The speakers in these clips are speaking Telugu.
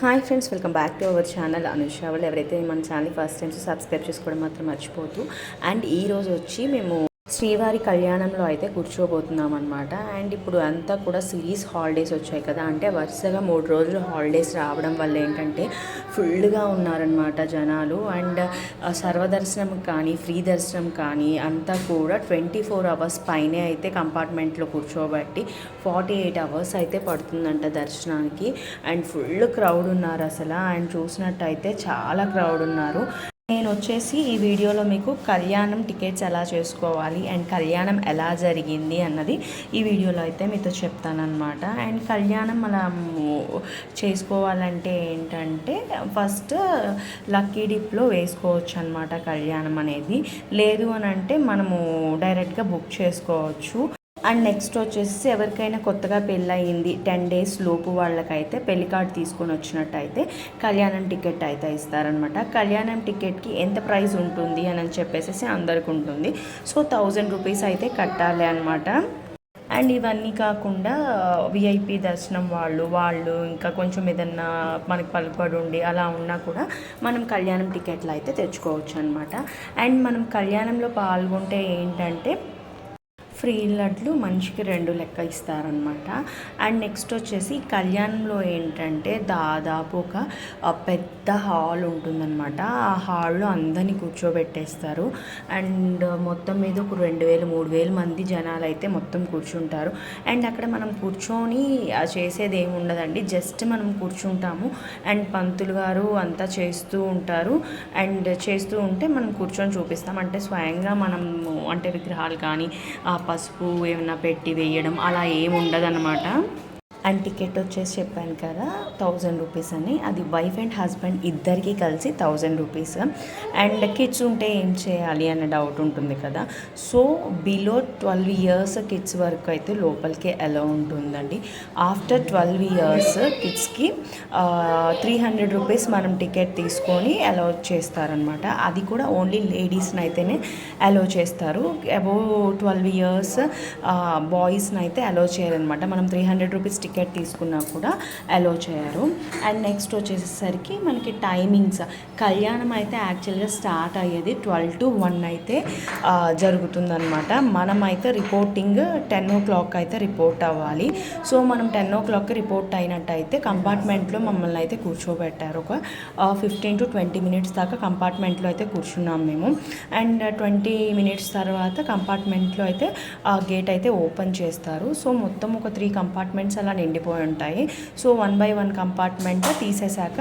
Hi friends welcome back to our channel Anusha వాళ్ళు ఎవరైతే మన ఛానల్ ఫస్ట్ టైం సబ్స్క్రైబ్ చేసుకోవడం మాత్రం మర్చిపోతూ అండ్ ఈ రోజు వచ్చి మేము శ్రీవారి కళ్యాణంలో అయితే కూర్చోబోతున్నాం అనమాట అండ్ ఇప్పుడు అంతా కూడా సిరీస్ హాలిడేస్ వచ్చాయి కదా. అంటే వరుసగా మూడు రోజులు హాలిడేస్ రావడం వల్ల ఏంటంటే ఫుల్గా ఉన్నారనమాట జనాలు. అండ్ సర్వదర్శనం కానీ ఫ్రీ దర్శనం కానీ అంతా కూడా ట్వంటీ ఫోర్ అవర్స్ పైనే అయితే కంపార్ట్మెంట్లో కూర్చోబట్టి ఫార్టీ ఎయిట్ అవర్స్ అయితే పడుతుందంట దర్శనానికి. అండ్ ఫుల్ క్రౌడ్ ఉన్నారు అసలు. అండ్ చూసినట్టయితే చాలా క్రౌడ్ ఉన్నారు. నేను వచ్చేసి ఈ వీడియోలో మీకు కళ్యాణం టికెట్స్ ఎలా చేసుకోవాలి అండ్ కళ్యాణం ఎలా జరిగింది అన్నది ఈ వీడియోలో అయితే మీతో చెప్తానమాట అండ్ కళ్యాణం మనము చేసుకోవాలంటే ఏంటంటే ఫస్ట్ లక్కీ డిప్లో వేసుకోవచ్చు అనమాట కళ్యాణం అనేది. లేదు అని అంటే మనము డైరెక్ట్గా బుక్ చేసుకోవచ్చు. అండ్ నెక్స్ట్ వచ్చేసి ఎవరికైనా కొత్తగా పెళ్ళయింది టెన్ డేస్ లోపు వాళ్ళకైతే పెళ్ళి కార్డు తీసుకొని వచ్చినట్టయితే కళ్యాణం టికెట్ అయితే ఇస్తారనమాట కళ్యాణం టికెట్కి ఎంత ప్రైస్ ఉంటుంది అని చెప్పేసి అందరికి ఉంటుంది. సో థౌజండ్ రూపీస్ అయితే కట్టాలి అనమాట అండ్ ఇవన్నీ కాకుండా విఐపి దర్శనం వాళ్ళు వాళ్ళు ఇంకా కొంచెం ఏదన్నా మనకి పలుపడి ఉండి అలా ఉన్నా కూడా మనం కళ్యాణం టికెట్లు అయితే తెచ్చుకోవచ్చు అనమాట అండ్ మనం కళ్యాణంలో పాల్గొంటే ఏంటంటే ఫ్రీ లడ్లు మనిషికి రెండు లెక్క ఇస్తారనమాట అండ్ నెక్స్ట్ వచ్చేసి కళ్యాణంలో ఏంటంటే దాదాపు ఒక పెద్ద హాల్ ఉంటుందన్నమాట. ఆ హాల్లో అందరినీ కూర్చోబెట్టేస్తారు. అండ్ మొత్తం మీద ఒక రెండు వేలు మూడు వేలు మంది జనాలు అయితే మొత్తం కూర్చుంటారు. అండ్ అక్కడ మనం కూర్చొని చేసేది ఏమి ఉండదండి. జస్ట్ మనం కూర్చుంటాము. అండ్ పంతులు గారు అంతా చేస్తూ ఉంటారు. అండ్ చేస్తూ ఉంటే మనం కూర్చొని చూపిస్తాం. అంటే స్వయంగా మనం అంటే విగ్రహాలు కానీ ఆ పసుపు ఏమైనా పెట్టి వేయడం అలా ఏమి ఉండదన్నమాట అండ్ టికెట్ వచ్చేసి చెప్పాను కదా థౌజండ్ రూపీస్ అని. అది వైఫ్ అండ్ హస్బెండ్ ఇద్దరికి కలిసి థౌజండ్ రూపీస్ అండ్ కిడ్స్ ఉంటే ఏం చేయాలి అనే డౌట్ ఉంటుంది కదా. So below twelve years kids వరకు అయితే లోపలికి ఎలా ఉంటుందండి. ఆఫ్టర్ ట్వెల్వ్ ఇయర్స్ కిడ్స్కి త్రీ హండ్రెడ్ రూపీస్ మనం టికెట్ తీసుకొని అలౌ చేస్తారనమాట అది కూడా ఓన్లీ లేడీస్ని అయితేనే అలో చేస్తారు. అబోవ్ ట్వెల్వ్ ఇయర్స్ బాయ్స్ని అయితే అలో చేయరనమాట మనం త్రీ హండ్రెడ్ రూపీస్ టికెట్ తీసుకున్నా కూడా అలో చేయరు. అండ్ నెక్స్ట్ వచ్చేసరికి మనకి టైమింగ్స్ కళ్యాణం అయితే యాక్చువల్గా స్టార్ట్ అయ్యేది ట్వెల్వ్ టు వన్ అయితే జరుగుతుందనమాట మనమైతే రిపోర్టింగ్ టెన్ ఓ క్లాక్ అయితే రిపోర్ట్ అవ్వాలి. సో మనం టెన్ ఓ క్లాక్కి రిపోర్ట్ అయినట్టయితే కంపార్ట్మెంట్లో మమ్మల్ని అయితే కూర్చోబెట్టారు. ఒక ఫిఫ్టీన్ టు ట్వంటీ మినిట్స్ దాకా కంపార్ట్మెంట్లో అయితే కూర్చున్నాం మేము. అండ్ ట్వంటీ మినిట్స్ తర్వాత కంపార్ట్మెంట్లో అయితే ఆ గేట్ అయితే ఓపెన్ చేస్తారు. సో మొత్తం ఒక త్రీ కంపార్ట్మెంట్స్ అలా నిండిపోయి ఉంటాయి. So one by one compartment తీసేశాక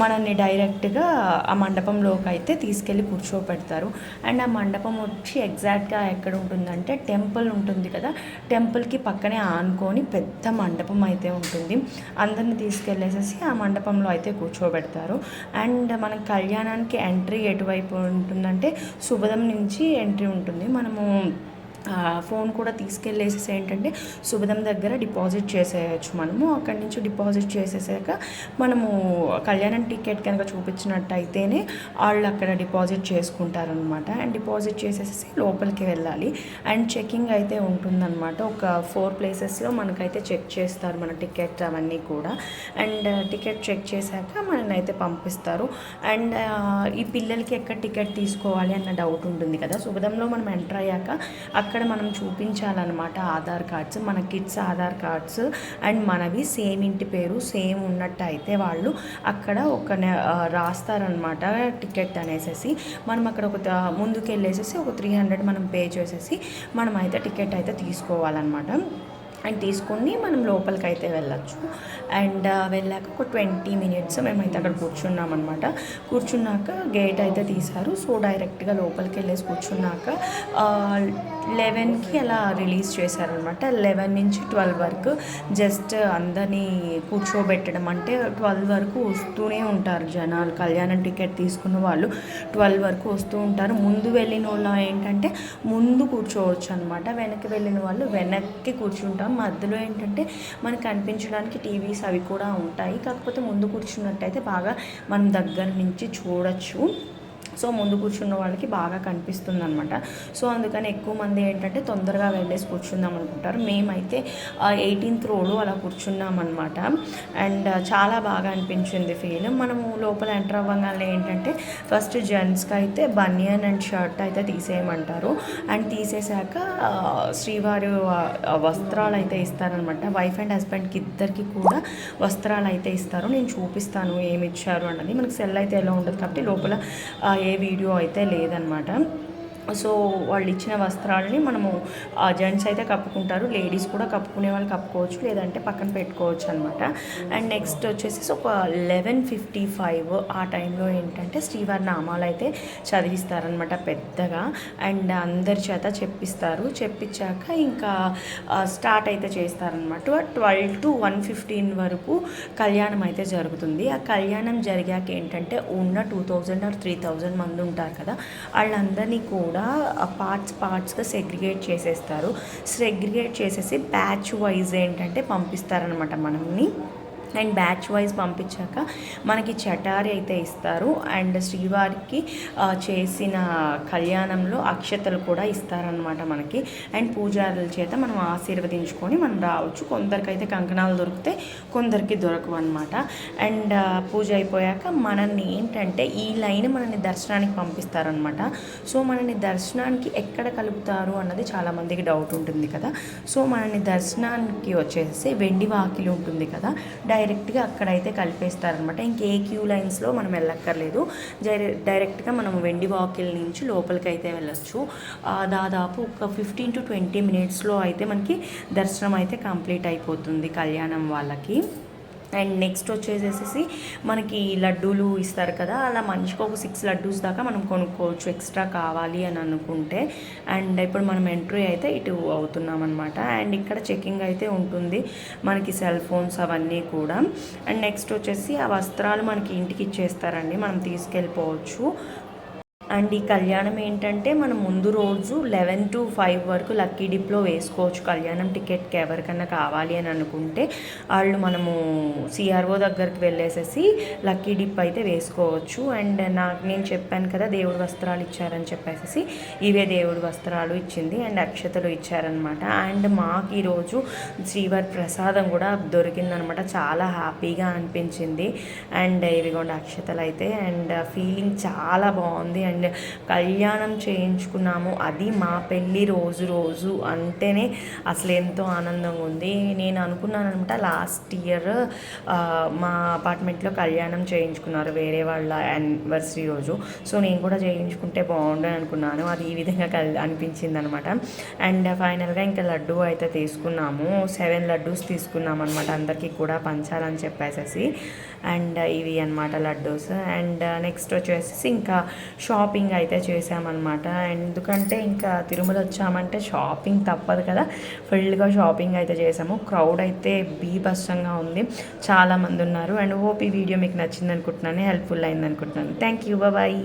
మనల్ని డైరెక్ట్గా ఆ మండపంలోకి అయితే తీసుకెళ్ళి కూర్చోబెడతారు. అండ్ ఆ మండపం వచ్చి ఎగ్జాక్ట్గా ఎక్కడ ఉంటుందంటే టెంపుల్ ఉంటుంది కదా టెంపుల్కి పక్కనే ఆనుకొని పెద్ద మండపం అయితే ఉంటుంది. అందరిని తీసుకెళ్ళేసేసి ఆ మండపంలో అయితే కూర్చోబెడతారు. అండ్ మన కళ్యాణానికి ఎంట్రీ ఎటువైపు ఉంటుందంటే శుభదం నుంచి ఎంట్రీ ఉంటుంది. మనము ఫోన్ కూడా తీసుకెళ్ళేసేసి ఏంటంటే శుభదం దగ్గర డిపాజిట్ చేసేయచ్చు మనము. అక్కడి నుంచి డిపాజిట్ చేసేసాక మనము కళ్యాణం టికెట్ కనుక చూపించినట్టయితేనే వాళ్ళు అక్కడ డిపాజిట్ చేసుకుంటారనమాట అండ్ డిపాజిట్ చేసేసి లోపలికి వెళ్ళాలి. అండ్ చెకింగ్ అయితే ఉంటుందన్నమాట. ఒక ఫోర్ ప్లేసెస్లో మనకైతే చెక్ చేస్తారు మన టికెట్ అవన్నీ కూడా. అండ్ టికెట్ చెక్ చేశాక మనల్ని అయితే పంపిస్తారు. అండ్ ఈ పిల్లలకి ఎక్కడ టికెట్ తీసుకోవాలి అన్న డౌట్ ఉంటుంది కదా. శుభదంలో మనం ఎంటర్ అయ్యాక అక్కడ మనం చూపించాలన్నమాట ఆధార్ కార్డ్స్ మన కిడ్స్ ఆధార్ కార్డ్స్ అండ్ మనవి సేమ్ ఇంటి పేరు సేమ్ ఉన్నట్టు అయితే వాళ్ళు అక్కడ ఒక నె- రాస్తారనమాట టికెట్ అనేసి మనం అక్కడ ఒక ముందుకు వెళ్ళేసేసి ఒక త్రీ హండ్రెడ్ మనం పే చేసేసి మనం అయితే టికెట్ అయితే తీసుకోవాలన్నమాట. అండ్ తీసుకొని మనం లోపలికి అయితే వెళ్ళచ్చు. అండ్ వెళ్ళాక ఒక ట్వంటీ మినిట్స్ మేమైతే అక్కడ కూర్చున్నాం అనమాట కూర్చున్నాక గేట్ అయితే తీశారు. సో డైరెక్ట్గా లోపలికి వెళ్ళేసి కూర్చున్నాక లెవెన్కి అలా రిలీజ్ చేశారనమాట లెవెన్ నుంచి ట్వెల్వ్ వరకు జస్ట్ అందరినీ కూర్చోబెట్టడం అంటే ట్వెల్వ్ వరకు వస్తూనే ఉంటారు జనాలు. కళ్యాణం టికెట్ తీసుకున్న వాళ్ళు ట్వెల్వ్ వరకు వస్తూ ఉంటారు. ముందు వెళ్ళిన వాళ్ళు ఏంటంటే ముందు కూర్చోవచ్చు అనమాట వెనక్కి వెళ్ళిన వాళ్ళు వెనక్కి కూర్చుంటారు మధ్యలో ఏంటంటే మనకు కనిపించడానికి టీవీస్ అవి కూడా ఉంటాయి. కాకపోతే ముందు కూర్చున్నట్టయితే బాగా మనం దగ్గర నుంచి చూడొచ్చు. సో ముందు కూర్చున్న వాళ్ళకి బాగా కనిపిస్తుంది అనమాట సో అందుకని ఎక్కువ మంది ఏంటంటే తొందరగా వెళ్ళేసి కూర్చుందాం అనుకుంటారు. మేమైతే ఎయిటీన్త్ రోలో అలా కూర్చున్నాం అనమాట అండ్ చాలా బాగా అనిపించింది ఫీల్. మనము లోపల ఎంటర్ అవ్వగానే ఏంటంటే ఫస్ట్ జెంట్స్కి అయితే బనియన్ అండ్ షర్ట్ అయితే తీసేయమంటారు. అండ్ తీసేశాక శ్రీవారి వస్త్రాలు అయితే ఇస్తారనమాట వైఫ్ అండ్ హస్బెండ్కి ఇద్దరికి కూడా వస్త్రాలు అయితే ఇస్తారు. నేను చూపిస్తాను ఏమి ఇచ్చారు అన్నది. మనకి సెల్ అయితే ఎలా ఉండదు కాబట్టి లోపల ఏ వీడియో అయితే లేదనమాట. సో వాళ్ళు ఇచ్చిన వస్త్రాలని మనము జెంట్స్ అయితే కప్పుకుంటారు. లేడీస్ కూడా కప్పుకునే వాళ్ళు కప్పుకోవచ్చు లేదంటే పక్కన పెట్టుకోవచ్చు అనమాట అండ్ నెక్స్ట్ వచ్చేసి ఒక లెవెన్ ఫిఫ్టీ ఫైవ్ ఆ టైంలో ఏంటంటే శ్రీవారి నామాలు అయితే చదివిస్తారనమాట పెద్దగా. అండ్ అందరి చేత చెప్పిస్తారు. చెప్పించాక ఇంకా స్టార్ట్ అయితే చేస్తారనమాట ట్వెల్వ్ టు వన్ ఫిఫ్టీన్ వరకు కళ్యాణం అయితే జరుగుతుంది. ఆ కళ్యాణం జరిగాక ఏంటంటే ఉన్న two thousand or three thousand మంది ఉంటారు కదా వాళ్ళందరినీ కూడా కూడా పార్ట్స్ పార్ట్స్గా సెగ్రిగేట్ చేసేస్తారు. సెగ్రిగేట్ చేసేసి బ్యాచ్ వైజ్ ఏంటంటే పంపిస్తారనమాట మనల్ని. అండ్ బ్యాచ్ వైజ్ పంపించాక మనకి చటారి అయితే ఇస్తారు. అండ్ శ్రీవారికి చేసిన కళ్యాణంలో అక్షతలు కూడా ఇస్తారనమాట మనకి. అండ్ పూజారుల చేత మనం ఆశీర్వదించుకొని మనం రావచ్చు. కొందరికైతే కంకణాలు దొరికితే కొందరికి దొరకవు అనమాట అండ్ పూజ అయిపోయాక మనల్ని ఏంటంటే ఈ లైన్ మనల్ని దర్శనానికి పంపిస్తారనమాట సో మనల్ని దర్శనానికి ఎక్కడ కలుపుతారు అన్నది చాలామందికి డౌట్ ఉంటుంది కదా. సో మనల్ని దర్శనానికి వచ్చేసి వెండి వాకిలి ఉంటుంది కదా. డైరెక్ట్గా అక్కడైతే కలిపేస్తారనమాట. ఇంకే క్యూ లైన్స్లో మనం వెళ్ళక్కర్లేదు. జైరె- డైరెక్ట్గా మనం వెండి వాకిల్ నుంచి లోపలికి అయితే వెళ్ళొచ్చు దాదాపు ఒక ఫిఫ్టీన్ టు ట్వంటీ మినిట్స్లో అయితే మనకి దర్శనం అయితే కంప్లీట్ అయిపోతుంది కళ్యాణం వాళ్ళకి. అండ్ నెక్స్ట్ వచ్చేసేసి మనకి లడ్డూలు ఇస్తారు కదా అలా మనిషికి ఒక సిక్స్ లడ్డూస్ దాకా మనం కొనుక్కోవచ్చు ఎక్స్ట్రా కావాలి అని అనుకుంటే. అండ్ ఇప్పుడు మనం ఎంట్రీ అయితే ఇటు అవుతున్నాం అనమాట అండ్ ఇక్కడ చెకింగ్ అయితే ఉంటుంది మనకి సెల్ ఫోన్స్ అవన్నీ కూడా. అండ్ నెక్స్ట్ వచ్చేసి ఆ వస్త్రాలు మనకి ఇంటికి ఇచ్చేస్తారండి మనం తీసుకెళ్ళిపోవచ్చు. అండ్ ఈ కళ్యాణం ఏంటంటే మనం ముందు రోజు లెవెన్ టు ఫైవ్ వరకు లక్కీ డిప్లో వేసుకోవచ్చు. కళ్యాణం టికెట్కి ఎవరికైనా కావాలి అని అనుకుంటే వాళ్ళు మనము సిఆర్ఓ దగ్గరికి వెళ్ళేసేసి లక్కీ డిప్ అయితే వేసుకోవచ్చు. అండ్ నాకు నేను చెప్పాను కదా దేవుడి వస్త్రాలు ఇచ్చారని చెప్పేసి ఇవే దేవుడి వస్త్రాలు ఇచ్చింది. అండ్ అక్షతలు ఇచ్చారనమాట అండ్ మాకు ఈరోజు శ్రీవారి ప్రసాదం కూడా దొరికిందనమాట చాలా హ్యాపీగా అనిపించింది. అండ్ ఇవిగోండి అక్షతలు అయితే. అండ్ ఫీలింగ్ చాలా బాగుంది. అండ్ కళ్యాణం చేయించుకున్నాము. అది మా పెళ్ళి రోజు రోజు అంటేనే అసలు ఎంతో ఆనందంగా ఉంది. నేను అనుకున్నాను అనమాట లాస్ట్ ఇయర్ మా అపార్ట్మెంట్లో కళ్యాణం చేయించుకున్నారు వేరే వాళ్ళ యానివర్సరీ రోజు. సో నేను కూడా చేయించుకుంటే బాగుండు అనుకున్నాను. అది ఈ విధంగా కల్ అనిపించింది అనమాట అండ్ ఫైనల్గా ఇంకా లడ్డు అయితే తీసుకున్నాము. సెవెన్ లడ్డూస్ తీసుకున్నాం అనమాట అందరికీ కూడా పంచాలని చెప్పేసేసి. అండ్ ఇవి అనమాట లడ్డూస్. అండ్ నెక్స్ట్ వచ్చేసి ఇంకా షాప్ షాపింగ్ అయితే చేసామన్నమాట ఎందుకంటే ఇంకా తిరుమల వచ్చామంటే షాపింగ్ తప్పదు కదా. ఫుల్గా షాపింగ్ అయితే చేసాము క్రౌడ్ అయితే బీభత్సంగా ఉంది. చాలామంది ఉన్నారు. అండ్ హోప్ ఈ వీడియో మీకు నచ్చింది అనుకుంటున్నాను హెల్ప్ఫుల్ అయింది అనుకుంటున్నాను థ్యాంక్ యూ. బాయ్.